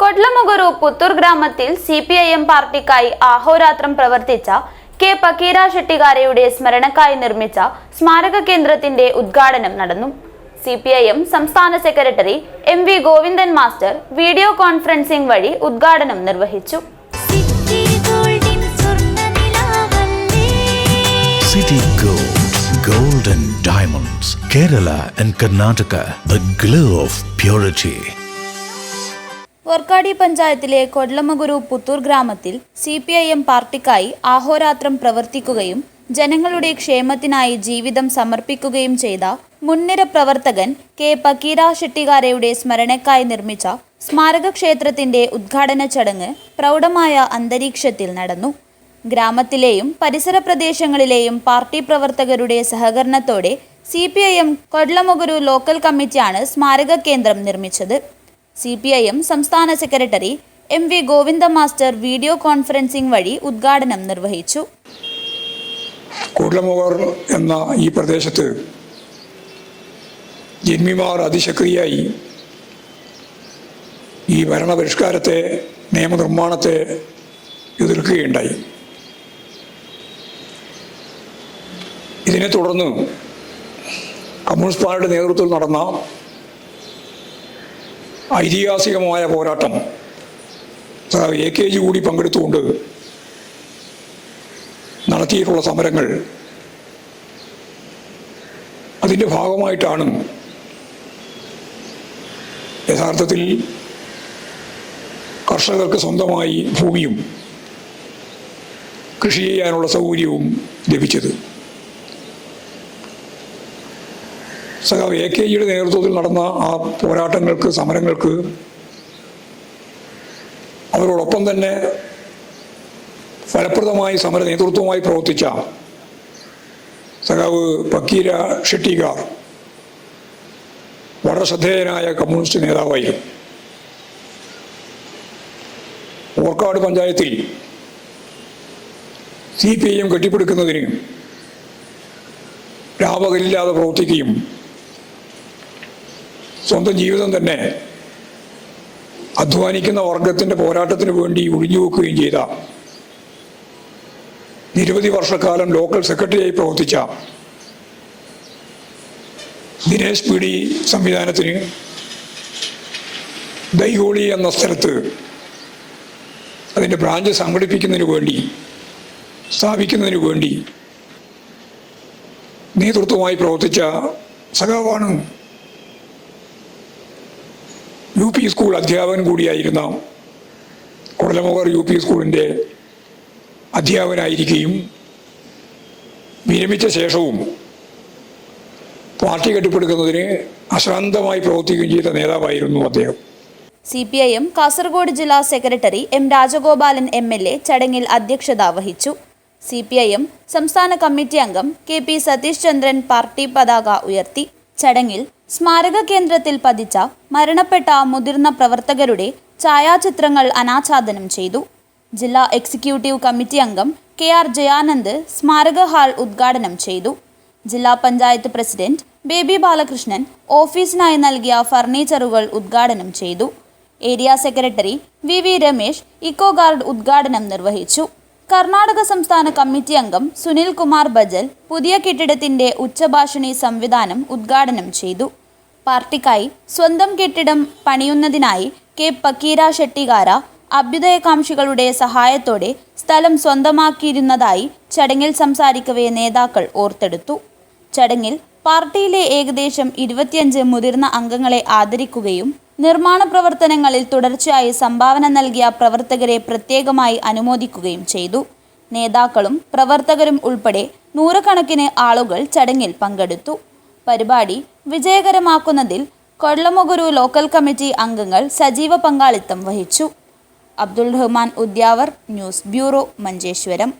കൊഡ്ലമുഗുരു പുത്തൂർ ഗ്രാമത്തിൽ C P I M പാർട്ടിക്കായി ആഹോരാത്രം പ്രവർത്തിച്ച കെ പക്കീര ഷെട്ടികാരയുടെ സ്മരണക്കായി നിർമ്മിച്ച സ്മാരക കേന്ദ്രത്തിന്റെ ഉദ്ഘാടനം നടന്നു. സി പി ഐ എം സംസ്ഥാന secretary M V Govindan master video conferencing വഴി ഉദ്ഘാടനം നിർവഹിച്ചു. City Gold, Gold and Diamonds, Kerala and Karnataka, the glow of purity. Vorkady പഞ്ചായത്തിലെ കൊഡ്ലമഗുരു പുത്തൂർ ഗ്രാമത്തിൽ സി പി ഐ എം പാർട്ടിക്കായി ആഹോരാത്രം പ്രവർത്തിക്കുകയും ജനങ്ങളുടെ ക്ഷേമത്തിനായി ജീവിതം സമർപ്പിക്കുകയും ചെയ്ത മുൻനിര പ്രവർത്തകൻ കെ പക്കീര ഷെട്ടികാരയുടെ സ്മരണയ്ക്കായി നിർമ്മിച്ച സ്മാരകക്ഷേത്രത്തിന്റെ ഉദ്ഘാടന ചടങ്ങ് പ്രൗഢമായ അന്തരീക്ഷത്തിൽ നടന്നു. ഗ്രാമത്തിലെയും പരിസര പ്രദേശങ്ങളിലെയും പാർട്ടി പ്രവർത്തകരുടെ സഹകരണത്തോടെ C P I M Kodlamoguru local കമ്മിറ്റിയാണ് സ്മാരക കേന്ദ്രം നിർമ്മിച്ചത്. സി പി ഐ എം സംസ്ഥാന secretary M V Govinda master video conferencing വഴി ഉദ്ഘാടനം നിർവഹിച്ചു. കൂടലമുഖർ എന്ന ഈ പ്രദേശത്ത് ജന്മിമാർ അതിശക്തിയായി ഈ ഭരണപരിഷ്കാരത്തെ നിയമനിർമ്മാണത്തെ എതിർക്കുകയുണ്ടായി. ഇതിനെ തുടർന്ന് കമ്മ്യൂണിസ്റ്റ് പാർട്ടിയുടെ നേതൃത്വത്തിൽ നടന്ന ഐതിഹാസികമായ പോരാട്ടം. എ കെ ജി കൂടി പങ്കെടുത്തുകൊണ്ട് നടത്തിയിട്ടുള്ള സമരങ്ങൾ അതിന്റെ ഭാഗമായിട്ടാണ് യഥാർത്ഥത്തിൽ കർഷകർക്ക് സ്വന്തമായി ഭൂമിയും കൃഷി ചെയ്യാനുള്ള സൗകര്യവും ലഭിച്ചത്. സഖാവ് എ കെ ജിയുടെ നേതൃത്വത്തിൽ നടന്ന ആ പോരാട്ടങ്ങൾക്ക് സമരങ്ങൾക്ക് അവരോടൊപ്പം തന്നെ ഫലപ്രദമായി സമര നേതൃത്വമായി പ്രവർത്തിച്ച സഖാവ് പക്കീര ഷെട്ടികാർ വളരെ ശ്രദ്ധേയനായ കമ്മ്യൂണിസ്റ്റ് നേതാവായിരുന്നു. ഓർക്കാട് പഞ്ചായത്തിൽ സി പി ഐ എം കെട്ടിപ്പടുക്കുന്നതിന് രാപകലില്ലാതെ പ്രവർത്തിക്കുകയും സ്വന്തം ജീവിതം തന്നെ അധ്വാനിക്കുന്ന വർഗത്തിന്റെ പോരാട്ടത്തിന് വേണ്ടി ഒഴിഞ്ഞുവെക്കുകയും ചെയ്ത നിരവധി വർഷക്കാലം ലോക്കൽ സെക്രട്ടറിയായി പ്രവർത്തിച്ച ദിനേശ് പി ഡി സംവിധാനത്തിന് ദൈഹോളി എന്ന സ്ഥലത്ത് അതിന്റെ ബ്രാഞ്ച് സംഘടിപ്പിക്കുന്നതിന് വേണ്ടി സ്ഥാപിക്കുന്നതിന് വേണ്ടി നേതൃത്വമായി പ്രവർത്തിച്ച സഖാവാണ് യു പി സ്കൂൾ അധ്യാപകൻ കൂടിയായിരുന്ന കുടലമുഖർ യു പി സ്കൂളിന്റെ അധ്യാപകനായിരിക്കുകയും വിരമിച്ച ശേഷവും പാർട്ടി കെട്ടിപ്പടുക്കുന്നതിന് അശ്രാന്തമായി പ്രവർത്തിക്കുകയും ചെയ്ത നേതാവായിരുന്നു അദ്ദേഹം. C P I M Kasaragod ജില്ലാ secretary M Rajagopalan M L A ചടങ്ങിൽ അധ്യക്ഷത വഹിച്ചു. സി പി ഐ എം സംസ്ഥാന കമ്മിറ്റി അംഗം K P Satheesh Chandran party പതാക ഉയർത്തി. ചടങ്ങിൽ സ്മാരക കേന്ദ്രത്തിൽ പതിച്ച മരണപ്പെട്ട മുതിർന്ന പ്രവർത്തകരുടെ ഛായാചിത്രങ്ങൾ അനാച്ഛാദനം ചെയ്തു. ജില്ലാ എക്സിക്യൂട്ടീവ് കമ്മിറ്റി അംഗം കെ ആർ ജയാനന്ദ് സ്മാരക ഹാൾ ഉദ്ഘാടനം ചെയ്തു. ജില്ലാ പഞ്ചായത്ത് പ്രസിഡന്റ് ബേബി ബാലകൃഷ്ണൻ ഓഫീസിനായി നൽകിയ ഫർണിച്ചറുകൾ ഉദ്ഘാടനം ചെയ്തു. Area secretary V V Ramesh eco guard ഉദ്ഘാടനം നിർവഹിച്ചു. കർണാടക സംസ്ഥാന കമ്മിറ്റി അംഗം സുനിൽ കുമാർ ബജൽ പുതിയ കെട്ടിടത്തിന്റെ ഉച്ചഭാഷിണി സംവിധാനം ഉദ്ഘാടനം ചെയ്തു. പാർട്ടിക്കായി സ്വന്തം കെട്ടിടം പണിയുന്നതിനായി കെ പക്കീര ഷെട്ടികാര അഭ്യുദയകാംക്ഷികളുടെ സഹായത്തോടെ സ്ഥലം സ്വന്തമാക്കിയിരുന്നതായി ചടങ്ങിൽ സംസാരിക്കവേ നേതാക്കൾ ഓർത്തെടുത്തു. ചടങ്ങിൽ പാർട്ടിയിലെ ഏകദേശം ഇരുപത്തിയഞ്ച് മുതിർന്ന അംഗങ്ങളെ ആദരിക്കുകയും നിർമ്മാണ പ്രവർത്തനങ്ങളിൽ തുടർച്ചയായി സംഭാവന നൽകിയ പ്രവർത്തകരെ പ്രത്യേകമായി അനുമോദിക്കുകയും ചെയ്തു. നേതാക്കളും പ്രവർത്തകരും ഉൾപ്പെടെ നൂറുകണക്കിന് ആളുകൾ ചടങ്ങിൽ പങ്കെടുത്തു. പരിപാടി വിജയകരമാക്കുന്നതിൽ കൊള്ളമുഗുരു ലോക്കൽ കമ്മിറ്റി അംഗങ്ങൾ സജീവ പങ്കാളിത്തം വഹിച്ചു. Abdul Rahman Udyavar news bureau Manjeshwaram.